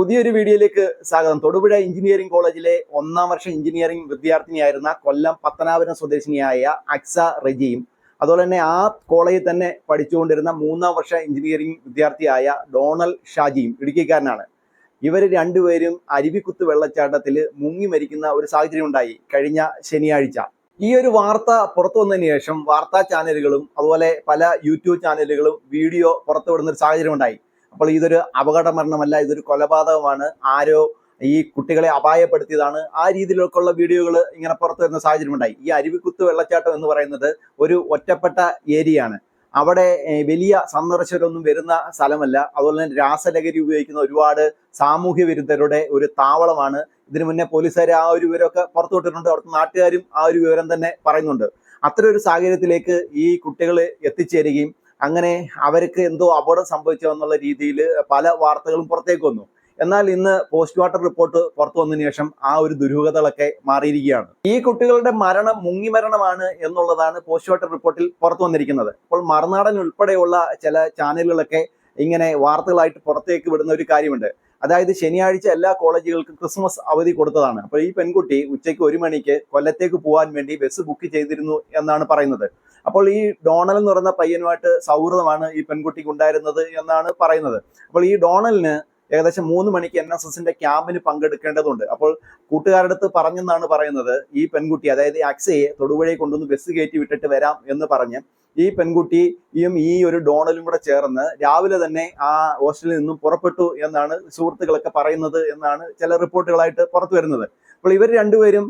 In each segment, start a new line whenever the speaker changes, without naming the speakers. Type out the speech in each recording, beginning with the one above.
പുതിയൊരു വീഡിയോയിലേക്ക് സ്വാഗതം. തൊടുപുഴ എഞ്ചിനീയറിംഗ് കോളേജിലെ ഒന്നാം വർഷ എഞ്ചിനീയറിംഗ് വിദ്യാർത്ഥിനിയായിരുന്ന കൊല്ലം പത്തനാപുരം സ്വദേശിനിയായ അക്സ റജിയും അതുപോലെ തന്നെ ആ കോളേജിൽ തന്നെ പഠിച്ചുകൊണ്ടിരുന്ന മൂന്നാം വർഷ എഞ്ചിനീയറിംഗ് വിദ്യാർത്ഥിയായ ഡോണൽ ഷാജിയും ഇടുക്കിക്കാരനാണ്. ഇവർ രണ്ടുപേരും അരുവിക്കുത്ത് വെള്ളച്ചാട്ടത്തിൽ മുങ്ങി മരിക്കുന്ന ഒരു സാഹചര്യം ഉണ്ടായി കഴിഞ്ഞ ശനിയാഴ്ച. ഈ ഒരു വാർത്ത പുറത്തു വന്നതിന് ശേഷം വാർത്താ ചാനലുകളും അതുപോലെ പല യൂട്യൂബ് ചാനലുകളും വീഡിയോ പുറത്തുവിടുന്ന ഒരു സാഹചര്യം ഉണ്ടായി. അപ്പോൾ ഇതൊരു അപകട മരണമല്ല ഇതൊരു കൊലപാതകമാണ്. ആരോ ഈ കുട്ടികളെ അപായപ്പെടുത്തിയതാണ്. ആ രീതിയിലൊക്കെയുള്ള വീഡിയോകൾ ഇങ്ങനെ പുറത്തു വരുന്ന സാഹചര്യം ഉണ്ടായി ഈ അരുവിക്കുത്ത് വെള്ളച്ചാട്ടം എന്ന് പറയുന്നത് ഒരു ഒറ്റപ്പെട്ട ഏരിയയാണ്. അവിടെ വലിയ സന്ദർശകരൊന്നും വരുന്ന സ്ഥലമല്ല. അതുപോലെ തന്നെ രാസലഹരി ഉപയോഗിക്കുന്ന ഒരുപാട് സാമൂഹ്യ വിരുദ്ധരുടെ ഒരു താവളമാണ്. ഇതിനു മുന്നേ പോലീസുകാർ ആ ഒരു വിവരമൊക്കെ പുറത്തുവിട്ടിട്ടുണ്ട് അവിടുത്തെ നാട്ടുകാരും ആ ഒരു വിവരം തന്നെ പറയുന്നുണ്ട്. അത്തരം ഒരു സാഹചര്യത്തിലേക്ക് ഈ കുട്ടികൾ എത്തിച്ചേരുകയും അങ്ങനെ അവർക്ക് എന്തോ അപകടം സംഭവിച്ചോ എന്നുള്ള രീതിയിൽ പല വാർത്തകളും പുറത്തേക്ക് വന്നു. എന്നാൽ ഇന്ന് പോസ്റ്റ്മോർട്ടം റിപ്പോർട്ട് പുറത്തു വന്നതിന് ശേഷം ആ ഒരു ദുരൂഹതകളൊക്കെ മാറിയിരിക്കുകയാണ്. ഈ കുട്ടികളുടെ മരണം മുങ്ങി മരണമാണ് എന്നുള്ളതാണ് പോസ്റ്റ്മോർട്ടം റിപ്പോർട്ടിൽ പുറത്തു വന്നിരിക്കുന്നത്. അപ്പോൾ മറുനാടൻ ഉൾപ്പെടെയുള്ള ചില ചാനലുകളൊക്കെ ഇങ്ങനെ വാർത്തകളായിട്ട് പുറത്തേക്ക് വിടുന്ന ഒരു കാര്യമുണ്ട്. അതായത് ശനിയാഴ്ച എല്ലാ കോളേജുകൾക്കും ക്രിസ്മസ് അവധി കൊടുത്തതാണ്. അപ്പോൾ ഈ പെൺകുട്ടി ഉച്ചയ്ക്ക് ഒരു മണിക്ക് കൊല്ലത്തേക്ക് പോകാൻ വേണ്ടി ബസ് ബുക്ക് ചെയ്തിരുന്നു എന്നാണ് പറയുന്നത്. അപ്പോൾ ഈ ഡോണൽ എന്ന് പറയുന്ന പയ്യനുമായിട്ട് സൗഹൃദമാണ് ഈ പെൺകുട്ടിക്ക് ഉണ്ടായിരുന്നത് എന്നാണ് പറയുന്നത്. അപ്പോൾ ഈ ഡോണലിന് ഏകദേശം മൂന്ന് മണിക്ക് എൻ എസ് എസിന്റെ ക്യാമ്പിന് പങ്കെടുക്കേണ്ടതുണ്ട്. അപ്പോൾ കൂട്ടുകാരുടെ അടുത്ത് പറഞ്ഞെന്നാണ് പറയുന്നത്. ഈ പെൺകുട്ടി അതായത് അക്സയെ തൊടുപുഴയെ കൊണ്ടുവന്ന് ബസ് കയറ്റി വിട്ടിട്ട് വരാം എന്ന് പറഞ്ഞ് ഈ പെൺകുട്ടിയും ഈ ഒരു ഡോണലും കൂടെ ചേർന്ന് രാവിലെ തന്നെ ആ ഹോസ്റ്റലിൽ നിന്നും പുറപ്പെട്ടു എന്നാണ് സുഹൃത്തുക്കളൊക്കെ പറയുന്നത് എന്നാണ് ചില റിപ്പോർട്ടുകളായിട്ട് പുറത്തു വരുന്നത്. അപ്പോൾ ഇവർ രണ്ടുപേരും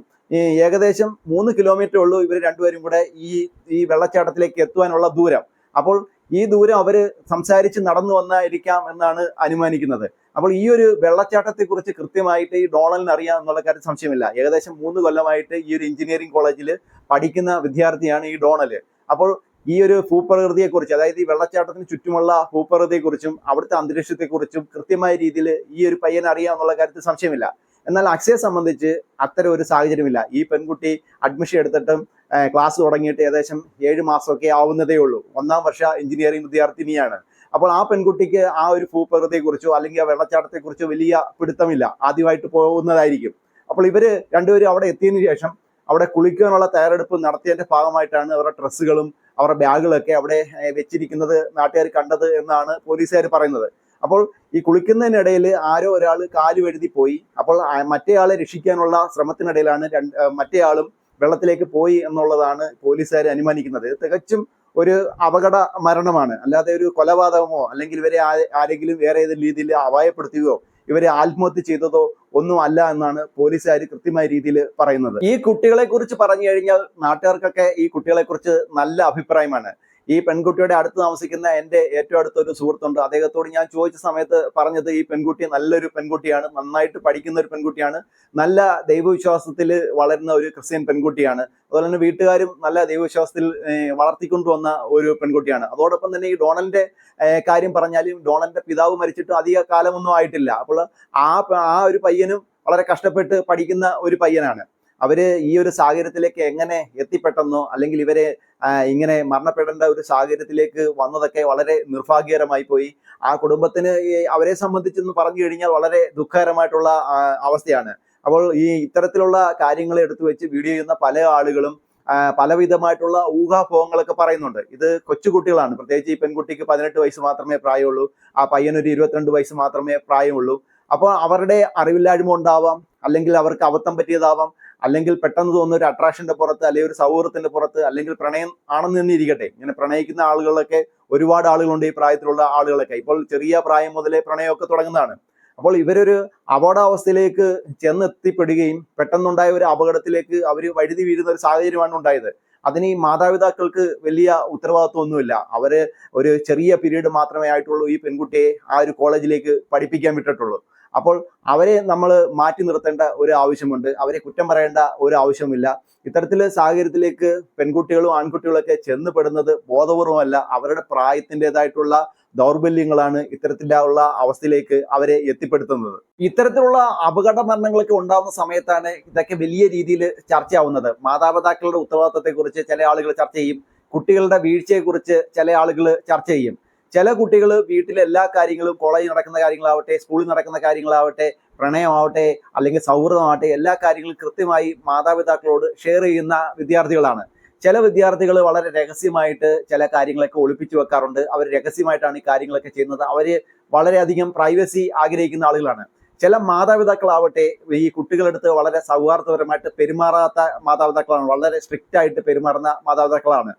ഏകദേശം മൂന്ന് കിലോമീറ്റർ ഉള്ളൂ ഇവർ രണ്ടുപേരും കൂടെ ഈ ഈ വെള്ളച്ചാട്ടത്തിലേക്ക് എത്തുവാനുള്ള ദൂരം. അപ്പോൾ ഈ ദൂരം അവർ സംസാരിച്ച് നടന്നു വന്നായിരിക്കാം എന്നാണ് അനുമാനിക്കുന്നത്. അപ്പോൾ ഈ ഒരു വെള്ളച്ചാട്ടത്തെ കുറിച്ച് കൃത്യമായിട്ട് ഈ ഡോണലിന് അറിയാം എന്നുള്ള കാര്യം സംശയമില്ല. ഏകദേശം മൂന്ന് കൊല്ലമായിട്ട് ഈ ഒരു എഞ്ചിനീയറിംഗ് കോളേജിൽ പഠിക്കുന്ന വിദ്യാർത്ഥിയാണ് ഈ ഡോണൽ. അപ്പോൾ ഈ ഒരു ഭൂപ്രകൃതിയെക്കുറിച്ച് അതായത് ഈ വെള്ളച്ചാട്ടത്തിന് ചുറ്റുമുള്ള ഭൂപ്രകൃതിയെക്കുറിച്ചും അവിടുത്തെ അന്തരീക്ഷത്തെക്കുറിച്ചും കൃത്യമായ രീതിയിൽ ഈ ഒരു പയ്യൻ അറിയാം എന്നുള്ള കാര്യത്തിൽ സംശയമില്ല. എന്നാൽ അക്ഷയെ സംബന്ധിച്ച് അത്തരം ഒരു സാഹചര്യമില്ല. ഈ പെൺകുട്ടി അഡ്മിഷൻ എടുത്തിട്ടും ക്ലാസ് തുടങ്ങിയിട്ട് ഏകദേശം ഏഴ് മാസമൊക്കെ ആവുന്നതേ ഉള്ളൂ. ഒന്നാം വർഷ എഞ്ചിനീയറിംഗ് വിദ്യാർത്ഥിനിയാണ് അപ്പോൾ ആ പെൺകുട്ടിക്ക് ആ ഒരു ഭൂപ്രകൃതിയെക്കുറിച്ചോ അല്ലെങ്കിൽ ആ വെള്ളച്ചാട്ടത്തെക്കുറിച്ചോ വലിയ പിടുത്തമില്ല. ആദ്യമായിട്ട് പോകുന്നതായിരിക്കും. അപ്പോൾ ഇവർ രണ്ടുപേരും അവിടെ എത്തിയതിനു ശേഷം അവിടെ കുളിക്കാനുള്ള തയ്യാറെടുപ്പ് നടത്തിയതിന്റെ ഭാഗമായിട്ടാണ് അവരുടെ ഡ്രസ്സുകളും അവരുടെ ബാഗുകളൊക്കെ അവിടെ വെച്ചിരിക്കുന്നത് നാട്ടുകാർ കണ്ടത് എന്നാണ് പോലീസുകാർ പറയുന്നത്. അപ്പോൾ ഈ കുളിക്കുന്നതിനിടയിൽ ആരോ ഒരാൾ കാൽ വഴുതി പോയി. അപ്പോൾ മറ്റേയാളെ രക്ഷിക്കാനുള്ള ശ്രമത്തിനിടയിലാണ് രണ്ട് മറ്റേയാളും വെള്ളത്തിലേക്ക് പോയി എന്നുള്ളതാണ് പോലീസുകാർ അനുമാനിക്കുന്നത്. തികച്ചും ഒരു അപകട മരണമാണ്. അല്ലാതെ ഒരു കൊലപാതകമോ അല്ലെങ്കിൽ ഇവരെ ആരെങ്കിലും വേറെ ഏതെങ്കിലും രീതിയിൽ അപായപ്പെടുത്തുകയോ ഇവരെ ആത്മഹത്യ ചെയ്തതോ ഒന്നും അല്ല എന്നാണ് പോലീസുകാർ കൃത്യമായ രീതിയിൽ പറയുന്നത്. ഈ കുട്ടികളെ കുറിച്ച് പറഞ്ഞു കഴിഞ്ഞാൽ നാട്ടുകാർക്കൊക്കെ ഈ കുട്ടികളെ കുറിച്ച് നല്ല അഭിപ്രായമാണ്. ഈ പെൺകുട്ടിയുടെ അടുത്ത് താമസിക്കുന്ന എന്റെ ഏറ്റവും അടുത്തൊരു സുഹൃത്തുണ്ട്. അദ്ദേഹത്തോട് ഞാൻ ചോദിച്ച സമയത്ത് പറഞ്ഞത് ഈ പെൺകുട്ടി നല്ലൊരു പെൺകുട്ടിയാണ് നന്നായിട്ട് പഠിക്കുന്ന ഒരു പെൺകുട്ടിയാണ് നല്ല ദൈവവിശ്വാസത്തിൽ വളരുന്ന ഒരു ക്രിസ്ത്യൻ പെൺകുട്ടിയാണ്. അതുപോലെ തന്നെ വീട്ടുകാരും നല്ല ദൈവവിശ്വാസത്തിൽ വളർത്തിക്കൊണ്ടുവന്ന ഒരു പെൺകുട്ടിയാണ്. അതോടൊപ്പം തന്നെ ഈ ഡോണലിന്റെ കാര്യം പറഞ്ഞാലും ഡോണലിന്റെ പിതാവ് മരിച്ചിട്ട് അധിക കാലമൊന്നും ആയിട്ടില്ല. അപ്പോൾ ആ ആ ഒരു പയ്യനും വളരെ കഷ്ടപ്പെട്ട് പഠിക്കുന്ന ഒരു പയ്യനാണ്. അവർ ഈ ഒരു സാഹചര്യത്തിലേക്ക് എങ്ങനെ എത്തിപ്പെട്ടെന്നോ അല്ലെങ്കിൽ ഇവരെ ഇങ്ങനെ മരണപ്പെടേണ്ട ഒരു സാഹചര്യത്തിലേക്ക് വന്നതൊക്കെ വളരെ നിർഭാഗ്യകരമായി പോയി. ആ കുടുംബത്തിന് അവരെ സംബന്ധിച്ചെന്ന് പറഞ്ഞു കഴിഞ്ഞാൽ വളരെ ദുഃഖകരമായിട്ടുള്ള അവസ്ഥയാണ്. അപ്പോൾ ഈ ഇത്തരത്തിലുള്ള കാര്യങ്ങൾ എടുത്തു വെച്ച് വീഡിയോ ചെയ്യുന്ന പല ആളുകളും പലവിധമായിട്ടുള്ള ഊഹാഭോഹങ്ങളൊക്കെ പറയുന്നുണ്ട്. ഇത് കൊച്ചുകുട്ടികളാണ്. പ്രത്യേകിച്ച് ഈ പെൺകുട്ടിക്ക് പതിനെട്ട് വയസ്സ് മാത്രമേ പ്രായമുള്ളൂ. ആ പയ്യനൊരു ഇരുപത്തിരണ്ട് വയസ്സ് മാത്രമേ പ്രായമുള്ളൂ. അപ്പോൾ അവരുടെ അറിവില്ലായ്മ ഉണ്ടാവാം അല്ലെങ്കിൽ അവർക്ക് അബദ്ധം പറ്റിയതാവാം. അല്ലെങ്കിൽ പെട്ടെന്ന് തോന്നുന്ന ഒരു അട്രാക്ഷന്റെ പുറത്ത് അല്ലെങ്കിൽ ഒരു സൗഹൃദത്തിന്റെ പുറത്ത് അല്ലെങ്കിൽ പ്രണയം ആണെന്ന് തന്നെ ഇരിക്കട്ടെ. ഇങ്ങനെ പ്രണയിക്കുന്ന ആളുകളൊക്കെ ഒരുപാട് ആളുകളുണ്ട് ഈ പ്രായത്തിലുള്ള ആളുകളൊക്കെ. ഇപ്പോൾ ചെറിയ പ്രായം മുതലേ പ്രണയമൊക്കെ തുടങ്ങുന്നതാണ്. അപ്പോൾ ഇവരൊരു അപകടാവസ്ഥയിലേക്ക് ചെന്നെത്തിപ്പെടുകയും പെട്ടെന്നുണ്ടായ ഒരു അപകടത്തിലേക്ക് അവർ വഴുതി വീഴുന്ന ഒരു സാഹചര്യമാണ് ഉണ്ടായത്. അതിന് ഈ മാതാപിതാക്കൾക്ക് വലിയ ഉത്തരവാദിത്വമൊന്നുമില്ല. അവർ ഒരു ചെറിയ പീരീഡ് മാത്രമേ ആയിട്ടുള്ളൂ ഈ പെൺകുട്ടിയെ ആ ഒരു കോളേജിലേക്ക് പഠിപ്പിക്കാൻ വിട്ടിട്ടുള്ളൂ. അപ്പോൾ അവരെ നമ്മൾ മാറ്റി നിർത്തേണ്ട ഒരു ആവശ്യമുണ്ട്. അവരെ കുറ്റം പറയേണ്ട ഒരു ആവശ്യമില്ല ഇത്തരത്തിലെ സാഹചര്യത്തിലേക്ക് പെൺകുട്ടികളും ആൺകുട്ടികളൊക്കെ ചെന്ന് പെടുന്നത് ബോധപൂർവമല്ല. അവരുടെ പ്രായത്തിന്റെതായിട്ടുള്ള ദൗർബല്യങ്ങളാണ് ഇത്തരത്തിലുള്ള അവസ്ഥയിലേക്ക് അവരെ എത്തിപ്പെടുത്തുന്നത്. ഇത്തരത്തിലുള്ള അപകട മരണങ്ങളൊക്കെ ഉണ്ടാകുന്ന സമയത്താണ് ഇതൊക്കെ വലിയ രീതിയിൽ ചർച്ചയാവുന്നത്. മാതാപിതാക്കളുടെ ഉത്തരവാദിത്തത്തെക്കുറിച്ച് ചില ആളുകൾ ചർച്ച ചെയ്യും. കുട്ടികളുടെ വീഴ്ചയെക്കുറിച്ച് ചില ആളുകൾ ചർച്ച ചെയ്യും. ചില കുട്ടികൾ വീട്ടിലെ എല്ലാ കാര്യങ്ങളും കോളേജിൽ നടക്കുന്ന കാര്യങ്ങളാവട്ടെ സ്കൂളിൽ നടക്കുന്ന കാര്യങ്ങളാവട്ടെ പ്രണയമാവട്ടെ അല്ലെങ്കിൽ സൗഹൃദമാവട്ടെ എല്ലാ കാര്യങ്ങളും കൃത്യമായി മാതാപിതാക്കളോട് ഷെയർ ചെയ്യുന്ന വിദ്യാർത്ഥികളാണ്. ചില വിദ്യാർത്ഥികൾ വളരെ രഹസ്യമായിട്ട് ചില കാര്യങ്ങളൊക്കെ ഒളിപ്പിച്ചു വെക്കാറുണ്ട്. അവർ രഹസ്യമായിട്ടാണ് ഈ കാര്യങ്ങളൊക്കെ ചെയ്യുന്നത്. അവർ വളരെയധികം പ്രൈവസി ആഗ്രഹിക്കുന്ന ആളുകളാണ്. ചില മാതാപിതാക്കളാവട്ടെ ഈ കുട്ടികളെടുത്ത് വളരെ സൗഹാർദ്ദപരമായിട്ട് പെരുമാറാത്ത മാതാപിതാക്കളാണ്. വളരെ സ്ട്രിക്റ്റ് ആയിട്ട് പെരുമാറുന്ന മാതാപിതാക്കളാണ്.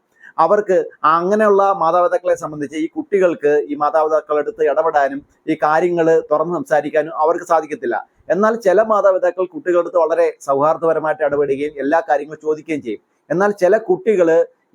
അവർക്ക് അങ്ങനെയുള്ള മാതാപിതാക്കളെ സംബന്ധിച്ച് ഈ കുട്ടികൾക്ക് ഈ മാതാപിതാക്കളെടുത്ത് ഇടപെടാനും ഈ കാര്യങ്ങൾ തുറന്ന് സംസാരിക്കാനും അവർക്ക് സാധിക്കത്തില്ല. എന്നാൽ ചില മാതാപിതാക്കൾ കുട്ടികളെടുത്ത് വളരെ സൗഹാർദ്ദപരമായിട്ട് ഇടപെടുകയും എല്ലാ കാര്യങ്ങളും ചോദിക്കുകയും ചെയ്യും. എന്നാൽ ചില കുട്ടികൾ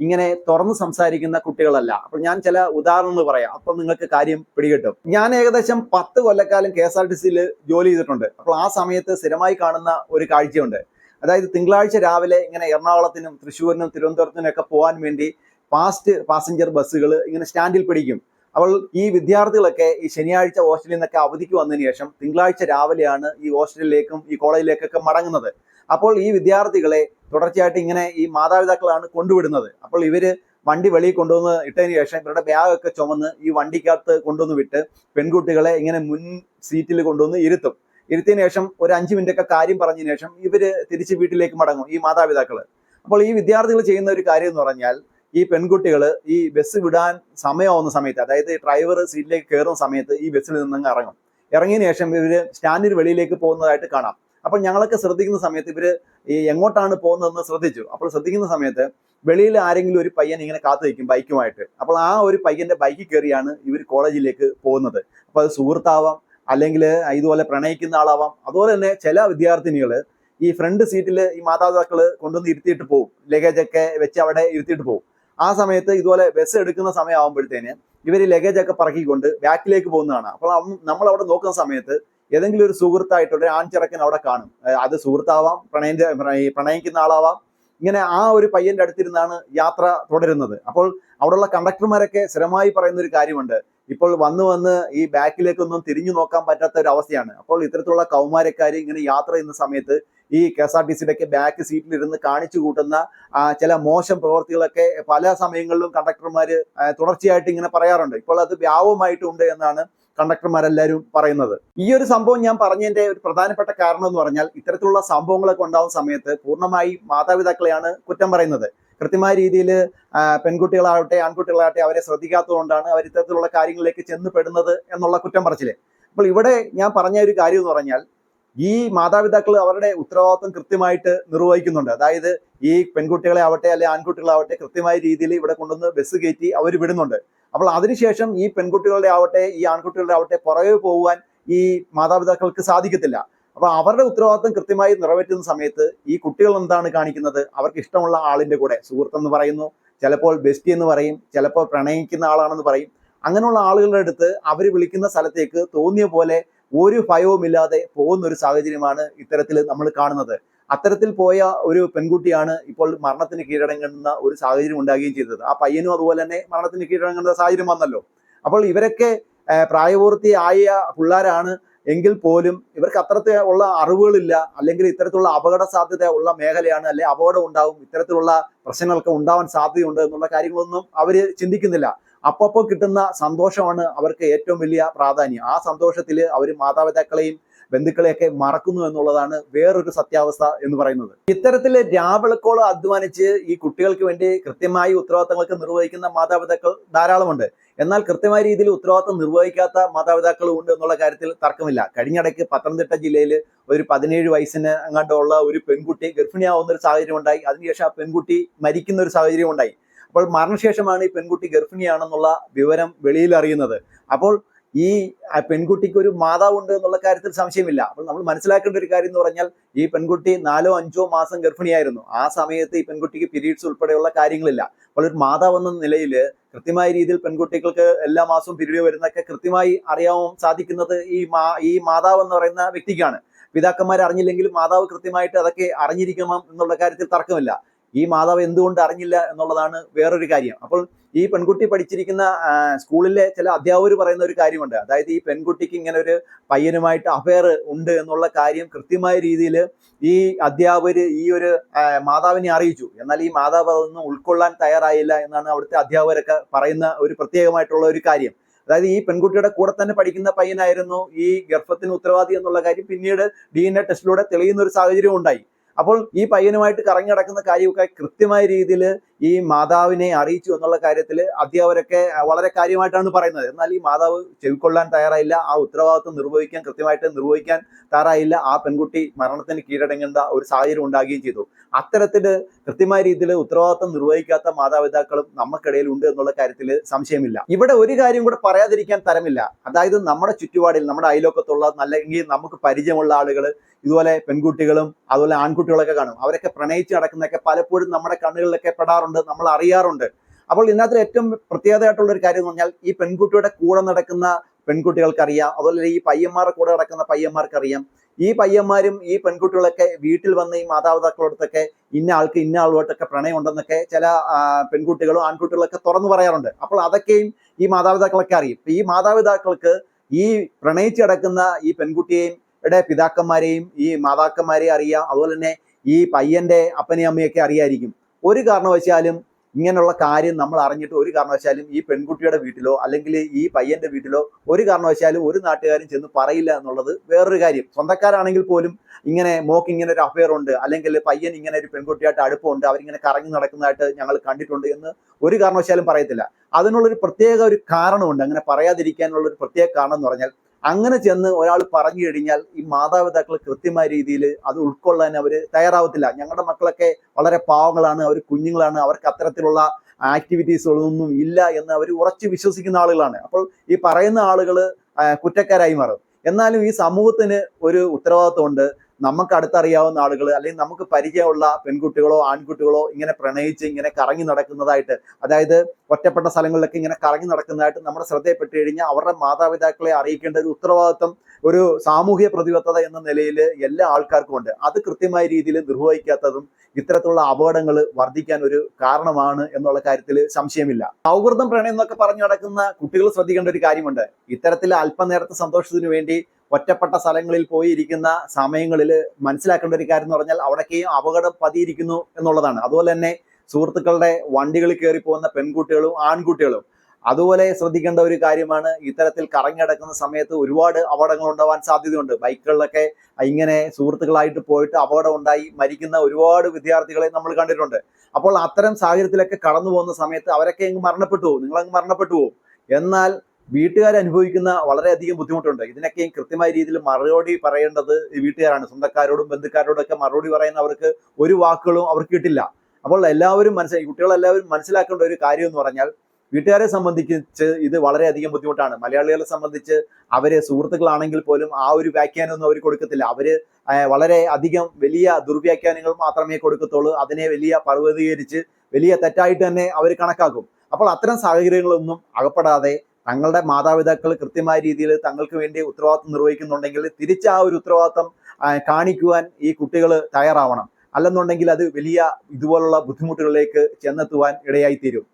ഇങ്ങനെ തുറന്ന് സംസാരിക്കുന്ന കുട്ടികളല്ല. അപ്പോൾ ഞാൻ ചില ഉദാഹരണങ്ങൾ പറയാം. അപ്പോൾ നിങ്ങൾക്ക് കാര്യം പിടികിട്ടും. ഞാൻ ഏകദേശം പത്ത് കൊല്ലക്കാലം കെ എസ് ആർ ടി സിയിൽ ജോലി ചെയ്തിട്ടുണ്ട്. അപ്പോൾ ആ സമയത്ത് സ്ഥിരമായി കാണുന്ന ഒരു കാഴ്ചയുണ്ട്. അതായത് തിങ്കളാഴ്ച രാവിലെ ഇങ്ങനെ എറണാകുളത്തിനും തൃശ്ശൂരിനും തിരുവനന്തപുരത്തിനും ഒക്കെ പോകാൻ വേണ്ടി ഫാസ്റ്റ് പാസഞ്ചർ ബസ്സുകൾ ഇങ്ങനെ സ്റ്റാൻഡിൽ പിടിക്കും. അപ്പോൾ ഈ വിദ്യാർത്ഥികളൊക്കെ ഈ ശനിയാഴ്ച ഹോസ്റ്റലിൽ നിന്നൊക്കെ അവധിക്ക് വന്നതിന് ശേഷം തിങ്കളാഴ്ച രാവിലെയാണ് ഈ ഹോസ്റ്റലിലേക്കും ഈ കോളേജിലേക്കൊക്കെ മടങ്ങുന്നത്. അപ്പോൾ ഈ വിദ്യാർത്ഥികളെ തുടർച്ചയായിട്ട് ഇങ്ങനെ ഈ മാതാപിതാക്കളാണ് കൊണ്ടുവിടുന്നത്. അപ്പോൾ ഇവർ വണ്ടി വെളിയിൽ കൊണ്ടുവന്ന് ഇട്ടതിന് ശേഷം ഇവരുടെ ബാഗൊക്കെ ചുമന്ന് ഈ വണ്ടിക്കകത്ത് കൊണ്ടുവന്ന് വിട്ട് പെൺകുട്ടികളെ ഇങ്ങനെ മുൻ സീറ്റിൽ കൊണ്ടുവന്ന് ഇരുത്തും. ഇരുത്തിയതിനു ശേഷം ഒരു അഞ്ച് മിനിറ്റ് ഒക്കെ കാര്യം പറഞ്ഞതിന് ശേഷം ഇവർ തിരിച്ച് വീട്ടിലേക്ക് മടങ്ങും ഈ മാതാപിതാക്കൾ. അപ്പോൾ ഈ വിദ്യാർത്ഥികൾ ചെയ്യുന്ന ഒരു കാര്യം എന്ന് പറഞ്ഞാൽ ഈ പെൺകുട്ടികൾ ഈ ബസ് വിടാൻ സമയമാവുന്ന സമയത്ത് അതായത് ഡ്രൈവർ സീറ്റിലേക്ക് കയറുന്ന സമയത്ത് ഈ ബസ്സിൽ നിന്നങ്ങ് ഇറങ്ങും. ഇറങ്ങിയതിന് ശേഷം ഇവർ സ്റ്റാൻഡിന് വെളിയിലേക്ക് പോകുന്നതായിട്ട് കാണാം. അപ്പം ഞങ്ങളൊക്കെ ശ്രദ്ധിക്കുന്ന സമയത്ത് ഇവർ ഈ എങ്ങോട്ടാണ് പോകുന്നതെന്ന് ശ്രദ്ധിച്ചു. അപ്പോൾ ശ്രദ്ധിക്കുന്ന സമയത്ത് വെളിയിൽ ആരെങ്കിലും ഒരു പയ്യൻ ഇങ്ങനെ കാത്തു നിൽക്കും ബൈക്കുമായിട്ട്. അപ്പോൾ ആ ഒരു പയ്യന്റെ ബൈക്കിൽ കയറിയാണ് ഇവർ കോളേജിലേക്ക് പോകുന്നത്. അപ്പോൾ അത് സുഹൃത്താവാം അല്ലെങ്കിൽ ഇതുപോലെ പ്രണയിക്കുന്ന ആളാവാം. അതുപോലെ തന്നെ ചില വിദ്യാർത്ഥിനികൾ ഈ ഫ്രണ്ട് സീറ്റിൽ ഈ മാതാപിതാക്കൾ കൊണ്ടുവന്ന് ഇരുത്തിയിട്ട് പോകും ലഗേജ് ഒക്കെ വെച്ച് അവിടെ ഇരുത്തിയിട്ട് പോകും ആ സമയത്ത് ഇതുപോലെ ബസ് എടുക്കുന്ന സമയമാകുമ്പോഴത്തേന് ഇവർ ലഗേജ് ഒക്കെ പറക്കിക്കൊണ്ട് ബാക്കിലേക്ക് പോകുന്നതാണ്. അപ്പോൾ നമ്മൾ അവിടെ നോക്കുന്ന സമയത്ത് ഏതെങ്കിലും ഒരു സുഹൃത്തായിട്ടുള്ള ഒരു ആൺചിറക്കൻ അവിടെ കാണും. അത് സുഹൃത്താവാം പ്രണയിന്റെ പ്രണയിക്കുന്ന ആളാവാം. ഇങ്ങനെ ആ ഒരു പയ്യന്റെ അടുത്തിരുന്നാണ് യാത്ര തുടരുന്നത്. അപ്പോൾ അവിടെയുള്ള കണ്ടക്ടർമാരൊക്കെ സ്ഥിരമായി പറയുന്ന ഒരു കാര്യമുണ്ട്. ഇപ്പോൾ വന്ന് വന്ന് ഈ ബാക്കിലേക്കൊന്നും തിരിഞ്ഞു നോക്കാൻ പറ്റാത്ത ഒരു അവസ്ഥയാണ് അപ്പോൾ ഇത്തരത്തിലുള്ള കൗമാരക്കാർ ഇങ്ങനെ യാത്ര ചെയ്യുന്ന സമയത്ത് ഈ കെ എസ് ആർ ടി സിയുടെയൊക്കെ ബാക്ക് സീറ്റിലിരുന്ന് കാണിച്ചു കൂട്ടുന്ന ചില മോശം പ്രവൃത്തികളൊക്കെ പല സമയങ്ങളിലും കണ്ടക്ടർമാർ തുടർച്ചയായിട്ട് ഇങ്ങനെ പറയാറുണ്ട്. ഇപ്പോൾ അത് വ്യാപകമായിട്ടുണ്ട് എന്നാണ് കണ്ടക്ടർമാരെല്ലാവരും പറയുന്നത്. ഈ ഒരു സംഭവം ഞാൻ പറഞ്ഞതിന്റെ ഒരു പ്രധാനപ്പെട്ട കാരണം എന്ന് പറഞ്ഞാൽ ഇത്തരത്തിലുള്ള സംഭവങ്ങളൊക്കെ ഉണ്ടാകുന്ന സമയത്ത് പൂർണമായി മാതാപിതാക്കളെയാണ് കുറ്റം പറയുന്നത്. കൃത്യമായ രീതിയിൽ പെൺകുട്ടികളാവട്ടെ ആൺകുട്ടികളാവട്ടെ അവരെ ശ്രദ്ധിക്കാത്തതുകൊണ്ടാണ് അവർ ഇത്തരത്തിലുള്ള കാര്യങ്ങളിലേക്ക് ചെന്ന് പെടുന്നത് എന്നുള്ള കുറ്റം പറച്ചിൽ. അപ്പോൾ ഇവിടെ ഞാൻ പറഞ്ഞ ഒരു കാര്യം എന്ന് പറഞ്ഞാൽ ഈ മാതാപിതാക്കൾ അവരുടെ ഉത്തരവാദിത്വം കൃത്യമായിട്ട് നിർവഹിക്കുന്നുണ്ട്. അതായത് ഈ പെൺകുട്ടികളെ ആവട്ടെ അല്ലെ ആൺകുട്ടികളാവട്ടെ കൃത്യമായ രീതിയിൽ ഇവിടെ കൊണ്ടുവന്ന് ബസ് കയറ്റി അവർ വിടുന്നുണ്ട്. അപ്പോൾ അതിനുശേഷം ഈ പെൺകുട്ടികളുടെ ആവട്ടെ ഈ ആൺകുട്ടികളുടെ ആവട്ടെ പുറകെ പോകുവാൻ ഈ മാതാപിതാക്കൾക്ക് സാധിക്കത്തില്ല. അപ്പൊ അവരുടെ ഉത്തരവാദിത്വം കൃത്യമായി നിറവേറ്റുന്ന സമയത്ത് ഈ കുട്ടികൾ എന്താണ് കാണിക്കുന്നത്? അവർക്ക് ഇഷ്ടമുള്ള ആളിന്റെ കൂടെ സുഹൃത്ത് എന്ന് പറയുന്നു ചിലപ്പോൾ ബെസ്റ്റി എന്ന് പറയും ചിലപ്പോൾ പ്രണയിക്കുന്ന ആളാണെന്ന് പറയും. അങ്ങനെയുള്ള ആളുകളുടെ അടുത്ത് അവർ വിളിക്കുന്ന സ്ഥലത്തേക്ക് തോന്നിയ പോലെ ഒരു ഭയവുമില്ലാതെ പോകുന്ന ഒരു സാഹചര്യമാണ് ഇത്തരത്തിൽ നമ്മൾ കാണുന്നത്. അത്തരത്തിൽ പോയ ഒരു പെൺകുട്ടിയാണ് ഇപ്പോൾ മരണത്തിന് കീഴടങ്ങുന്ന ഒരു സാഹചര്യം ഉണ്ടാകുകയും ചെയ്തത്. ആ പയ്യനും അതുപോലെ തന്നെ മരണത്തിന് കീഴടങ്ങുന്ന സാഹചര്യം വന്നല്ലോ. അപ്പോൾ ഇവരൊക്കെ പ്രായപൂർത്തിയായ പിള്ളേരാണ്. എങ്കിൽ പോലും ഇവർക്ക് അത്രത്തെ ഉള്ള അറിവുകളില്ല അല്ലെങ്കിൽ ഇത്തരത്തിലുള്ള അപകട സാധ്യത ഉള്ള മേഖലയാണ് അല്ലെ അപകടം ഉണ്ടാവും ഇത്തരത്തിലുള്ള പ്രശ്നങ്ങളൊക്കെ ഉണ്ടാവാൻ സാധ്യതയുണ്ട് എന്നുള്ള കാര്യങ്ങളൊന്നും അവർ ചിന്തിക്കുന്നില്ല. അപ്പപ്പോൾ കിട്ടുന്ന സന്തോഷമാണ് അവർക്ക് ഏറ്റവും വലിയ പ്രാധാന്യം. ആ സന്തോഷത്തിൽ അവർ മാതാപിതാക്കളെയും ബന്ധുക്കളെയൊക്കെ മറക്കുന്നു എന്നുള്ളതാണ് വേറൊരു സത്യാവസ്ഥ എന്ന് പറയുന്നത്. ഇത്തരത്തിൽ രാവിളക്കോളം അധ്വാനിച്ച് ഈ കുട്ടികൾക്ക് വേണ്ടി കൃത്യമായി ഉത്തരവാദിത്തങ്ങളൊക്കെ നിർവഹിക്കുന്ന മാതാപിതാക്കൾ ധാരാളമുണ്ട്. എന്നാൽ കൃത്യമായ രീതിയിൽ ഉത്തരവാദിത്തം നിർവഹിക്കാത്ത മാതാപിതാക്കളും ഉണ്ട് എന്നുള്ള കാര്യത്തിൽ തർക്കമില്ല. കഴിഞ്ഞിടയ്ക്ക് പത്തനംതിട്ട ജില്ലയിൽ ഒരു പതിനേഴ് വയസ്സിന് അങ്ങാണ്ടുള്ള ഒരു പെൺകുട്ടി ഗർഭിണിയാവുന്ന ഒരു സാഹചര്യം ഉണ്ടായി. അതിനുശേഷം ആ പെൺകുട്ടി മരിക്കുന്ന ഒരു സാഹചര്യം ഉണ്ടായി. അപ്പോൾ മരണശേഷമാണ് ഈ പെൺകുട്ടി ഗർഭിണിയാണെന്നുള്ള വിവരം വെളിയിൽ അറിയുന്നത്. അപ്പോൾ ഈ പെൺകുട്ടിക്ക് ഒരു മാതാവുണ്ട് എന്നുള്ള കാര്യത്തിൽ സംശയമില്ല. അപ്പോൾ നമ്മൾ മനസ്സിലാക്കേണ്ട ഒരു കാര്യം എന്ന് പറഞ്ഞാൽ ഈ പെൺകുട്ടി നാലോ അഞ്ചോ മാസം ഗർഭിണിയായിരുന്നു. ആ സമയത്ത് ഈ പെൺകുട്ടിക്ക് പീരീഡ്സ് ഉൾപ്പെടെയുള്ള കാര്യങ്ങളില്ല. അപ്പോൾ ഒരു മാതാവ് എന്ന നിലയിൽ കൃത്യമായ രീതിയിൽ പെൺകുട്ടികൾക്ക് എല്ലാ മാസവും പീരീഡ് വരുന്നൊക്കെ കൃത്യമായി അറിയാവും സാധിക്കുന്നത് ഈ മാ ഈ മാതാവ് എന്ന് പറയുന്ന വ്യക്തിക്കാണ്. പിതാക്കന്മാർ അറിഞ്ഞില്ലെങ്കിലും മാതാവ് കൃത്യമായിട്ട് അതൊക്കെ അറിഞ്ഞിരിക്കണം എന്നുള്ള കാര്യത്തിൽ തർക്കമില്ല. ഈ മാതാവ് എന്തുകൊണ്ട് അറിഞ്ഞില്ല എന്നുള്ളതാണ് വേറൊരു കാര്യം. അപ്പോൾ ഈ പെൺകുട്ടി പഠിച്ചിരിക്കുന്ന സ്കൂളിലെ ചില അധ്യാപകർ പറയുന്ന ഒരു കാര്യമുണ്ട്. അതായത് ഈ പെൺകുട്ടിക്ക് ഇങ്ങനെ ഒരു പയ്യനുമായിട്ട് അഫയർ ഉണ്ട് എന്നുള്ള കാര്യം കൃത്യമായ രീതിയിൽ ഈ അധ്യാപകർ ഈ ഒരു മാതാവിനെ അറിയിച്ചു. എന്നാൽ ഈ മാതാവ് അതൊന്നും ഉൾക്കൊള്ളാൻ തയ്യാറായില്ല എന്നാണ് അവിടുത്തെ അധ്യാപകരൊക്കെ പറയുന്ന ഒരു പ്രത്യേകമായിട്ടുള്ള ഒരു കാര്യം. അതായത് ഈ പെൺകുട്ടിയുടെ കൂടെ തന്നെ പഠിക്കുന്ന പയ്യനായിരുന്നു ഈ ഗർഭത്തിന് ഉത്തരവാദി എന്നുള്ള കാര്യം പിന്നീട് ഡി എൻ എ ടെസ്റ്റിലൂടെ തെളിയുന്ന ഒരു സാഹചര്യം ഉണ്ടായി. അപ്പോൾ ഈ പയ്യനുമായിട്ട് കറങ്ങി നടക്കുന്ന കാര്യമൊക്കെ കൃത്യമായ രീതിയിൽ ഈ മാതാവിനെ അറിയിച്ചു എന്നുള്ള കാര്യത്തിൽ അധ്യാപകരൊക്കെ വളരെ കാര്യമായിട്ടാണ് പറയുന്നത്. എന്നാൽ ഈ മാതാവ് ചെവിക്കൊള്ളാൻ തയ്യാറായില്ല ആ ഉത്തരവാദിത്വം നിർവഹിക്കാൻ കൃത്യമായിട്ട് നിർവഹിക്കാൻ തയ്യാറായില്ല ആ പെൺകുട്ടി മരണത്തിന് കീഴടങ്ങേണ്ട ഒരു സാഹചര്യം ഉണ്ടാകുകയും ചെയ്തു. അത്തരത്തിൽ കൃത്യമായ രീതിയിൽ ഉത്തരവാദിത്വം നിർവഹിക്കാത്ത മാതാപിതാക്കളും നമുക്കിടയിൽ ഉണ്ട് എന്നുള്ള കാര്യത്തിൽ സംശയമില്ല. ഇവിടെ ഒരു കാര്യം കൂടെ പറയാതിരിക്കാൻ തരമില്ല. അതായത് നമ്മുടെ ചുറ്റുപാടിൽ നമ്മുടെ അയലോക്കത്തുള്ള അല്ലെങ്കിൽ നമുക്ക് പരിചയമുള്ള ആളുകൾ ഇതുപോലെ പെൺകുട്ടികളും അതുപോലെ ആൺകുട്ടികളൊക്കെ കാണും. അവരൊക്കെ പ്രണയിച്ച് നടക്കുന്നതൊക്കെ പലപ്പോഴും നമ്മുടെ കണ്ണുകളിലൊക്കെ പെടാറുണ്ട്. നമ്മൾ അറിയാറുണ്ട്. അപ്പോൾ ഇതിനകത്ത് ഏറ്റവും പ്രത്യേകതയായിട്ടുള്ള ഒരു കാര്യം എന്ന് പറഞ്ഞാൽ ഈ പെൺകുട്ടിയുടെ കൂടെ നടക്കുന്ന പെൺകുട്ടികൾക്കറിയാം അതുപോലെ ഈ പയ്യന്മാരുടെ കൂടെ നടക്കുന്ന പയ്യന്മാർക്കറിയാം. ഈ പയ്യന്മാരും ഈ പെൺകുട്ടികളൊക്കെ വീട്ടിൽ വന്ന് ഈ മാതാപിതാക്കളോടത്തൊക്കെ ഇന്ന ആൾക്ക് ഇന്ന ആളുമായിട്ടൊക്കെ പ്രണയം ഉണ്ടെന്നൊക്കെ ചില പെൺകുട്ടികളും ആൺകുട്ടികളൊക്കെ തുറന്നു പറയാറുണ്ട്. അപ്പോൾ അതൊക്കെയും ഈ മാതാപിതാക്കളൊക്കെ അറിയും. ഈ മാതാപിതാക്കൾക്ക് ഈ പ്രണയിച്ച് കിടക്കുന്ന ഈ പെൺകുട്ടിയെയും യുടെ പിതാക്കന്മാരെയും ഈ മാതാക്കന്മാരെയും അറിയാം. അതുപോലെ തന്നെ ഈ പയ്യന്റെ അപ്പനെയും അമ്മയൊക്കെ അറിയായിരിക്കും. ഒരു കാരണവശാലും ഇങ്ങനെയുള്ള കാര്യം നമ്മൾ അറിഞ്ഞിട്ട് ഒരു കാരണവശാലും ഈ പെൺകുട്ടിയുടെ വീട്ടിലോ അല്ലെങ്കിൽ ഈ പയ്യന്റെ വീട്ടിലോ ഒരു കാരണവശാലും ഒരു നാട്ടുകാരും ചെന്ന് പറയില്ല എന്നുള്ളത് വേറൊരു കാര്യം. സ്വന്തക്കാരാണെങ്കിൽ പോലും ഇങ്ങനെ മോക്ക് ഇങ്ങനെ ഒരു അഫയർ ഉണ്ട്. അല്ലെങ്കിൽ പയ്യൻ ഇങ്ങനെ ഒരു പെൺകുട്ടിയായിട്ട് അടുപ്പമുണ്ട്. അവരിങ്ങനെ കറങ്ങി നടക്കുന്നതായിട്ട് ഞങ്ങൾ കണ്ടിട്ടുണ്ട് എന്ന് ഒരു കാരണവശാലും പറയത്തില്ല. അതിനുള്ളൊരു പ്രത്യേക ഒരു കാരണമുണ്ട്. അങ്ങനെ പറയാതിരിക്കാനുള്ള ഒരു പ്രത്യേക കാരണം എന്ന് പറഞ്ഞാൽ അങ്ങനെ ചെന്ന് ഒരാൾ പറഞ്ഞു കഴിഞ്ഞാൽ ഈ മാതാപിതാക്കൾ കൃത്യമായ രീതിയിൽ അത് ഉൾക്കൊള്ളാൻ അവർ തയ്യാറാവത്തില്ല. ഞങ്ങളുടെ മക്കളൊക്കെ വളരെ പാവങ്ങളാണ് അവർ കുഞ്ഞുങ്ങളാണ് അവർക്ക് അത്തരത്തിലുള്ള ആക്ടിവിറ്റീസുകളൊന്നും ഇല്ല എന്ന് അവർ ഉറച്ച് വിശ്വസിക്കുന്ന ആളുകളാണ്. അപ്പോൾ ഈ പറയുന്ന ആളുകൾ കുറ്റക്കാരായി മാറും. എന്നാലും ഈ സമൂഹത്തിന് ഒരു ഉത്തരവാദിത്വമുണ്ട്. നമുക്ക് അടുത്തറിയാവുന്ന ആളുകൾ അല്ലെങ്കിൽ നമുക്ക് പരിചയമുള്ള പെൺകുട്ടികളോ ആൺകുട്ടികളോ ഇങ്ങനെ പ്രണയിച്ച് ഇങ്ങനെ കറങ്ങി നടക്കുന്നതായിട്ട് അതായത് ഒറ്റപ്പെട്ട സ്ഥലങ്ങളിലൊക്കെ ഇങ്ങനെ കറങ്ങി നടക്കുന്നതായിട്ട് നമ്മുടെ ശ്രദ്ധയിൽപ്പെട്ട് കഴിഞ്ഞാൽ അവരുടെ മാതാപിതാക്കളെ അറിയിക്കേണ്ട ഒരു ഉത്തരവാദിത്വം ഒരു സാമൂഹ്യ പ്രതിബദ്ധത എന്ന നിലയിൽ എല്ലാ ആൾക്കാർക്കും ഉണ്ട്. അത് കൃത്യമായ രീതിയിൽ നിർവഹിക്കാത്തതും ഇത്തരത്തിലുള്ള അപകടങ്ങൾ വർദ്ധിക്കാൻ ഒരു കാരണമാണ് എന്നുള്ള കാര്യത്തിൽ സംശയമില്ല. സൗഹൃദം പ്രണയം എന്നൊക്കെ പറഞ്ഞു നടക്കുന്ന കുട്ടികൾ ശ്രദ്ധിക്കേണ്ട ഒരു കാര്യമുണ്ട്. ഇത്തരത്തിൽ അല്പനേരത്തെ സന്തോഷത്തിന് വേണ്ടി ഒറ്റപ്പെട്ട സ്ഥലങ്ങളിൽ പോയിരിക്കുന്ന സമയങ്ങളിൽ മനസ്സിലാക്കേണ്ട ഒരു കാര്യം എന്ന് പറഞ്ഞാൽ അവിടേക്കെയും അപകടം പതിയിരിക്കുന്നു എന്നുള്ളതാണ്. അതുപോലെ തന്നെ സുഹൃത്തുക്കളുടെ വണ്ടികളിൽ കയറി പോകുന്ന പെൺകുട്ടികളും ആൺകുട്ടികളും. അതുപോലെ ശ്രദ്ധിക്കേണ്ട ഒരു കാര്യമാണ് ഇത്തരത്തിൽ കറങ്ങിടക്കുന്ന സമയത്ത് ഒരുപാട് അപകടങ്ങൾ ഉണ്ടാവാൻ സാധ്യതയുണ്ട്. ബൈക്കുകളിലൊക്കെ ഇങ്ങനെ സുഹൃത്തുക്കളായിട്ട് പോയിട്ട് അപകടം ഉണ്ടായി മരിക്കുന്ന ഒരുപാട് വിദ്യാർത്ഥികളെ നമ്മൾ കണ്ടിട്ടുണ്ട്. അപ്പോൾ അത്തരം സാഹചര്യത്തിലൊക്കെ കടന്നു പോകുന്ന സമയത്ത് അവരൊക്കെ അങ്ങ് മരണപ്പെട്ടു പോകും. നിങ്ങളങ്ങ് മരണപ്പെട്ടു പോകും. എന്നാൽ വീട്ടുകാർ അനുഭവിക്കുന്ന വളരെയധികം ബുദ്ധിമുട്ടുണ്ട്. ഇതിനൊക്കെ കൃത്യമായ രീതിയിൽ മറുപടി പറയേണ്ടത് ഈ വീട്ടുകാരാണ്. സ്വന്തക്കാരോടും ബന്ധുക്കാരോടും ഒക്കെ മറുപടി പറയുന്ന അവർക്ക് ഒരു വാക്കുകളും അവർക്ക് കിട്ടില്ല. അപ്പോൾ എല്ലാവരും മനസ്സിലാക്കി കുട്ടികളെല്ലാവരും മനസ്സിലാക്കേണ്ട ഒരു കാര്യം എന്ന് പറഞ്ഞാൽ വീട്ടുകാരെ സംബന്ധിച്ച് ഇത് വളരെയധികം ബുദ്ധിമുട്ടാണ്. മലയാളികളെ സംബന്ധിച്ച് അവരെ സുഹൃത്തുക്കളാണെങ്കിൽ പോലും ആ ഒരു വ്യാഖ്യാനമൊന്നും അവർ കൊടുക്കത്തില്ല. അവർ വളരെ അധികം വലിയ ദുർവ്യാഖ്യാനങ്ങൾ മാത്രമേ കൊടുക്കത്തുള്ളൂ. അതിനെ വലിയ പർവതീകരിച്ച് വലിയ തെറ്റായിട്ട് തന്നെ അവർ കണക്കാക്കും. അപ്പോൾ അത്തരം സാഹചര്യങ്ങളൊന്നും അകപ്പെടാതെ തങ്ങളുടെ മാതാപിതാക്കൾ കൃത്യമായ രീതിയിൽ തങ്ങൾക്ക് വേണ്ടി ഉത്തരവാദിത്വം നിർവഹിക്കുന്നുണ്ടെങ്കിൽ തിരിച്ച് ആ ഒരു ഉത്തരവാദിത്വം കാണിക്കുവാൻ ഈ കുട്ടികൾ തയ്യാറാവണം. അല്ലെന്നുണ്ടെങ്കിൽ അത് വലിയ ഇതുപോലുള്ള ബുദ്ധിമുട്ടുകളിലേക്ക് ചെന്നെത്തുവാൻ ഇടയായി തീരും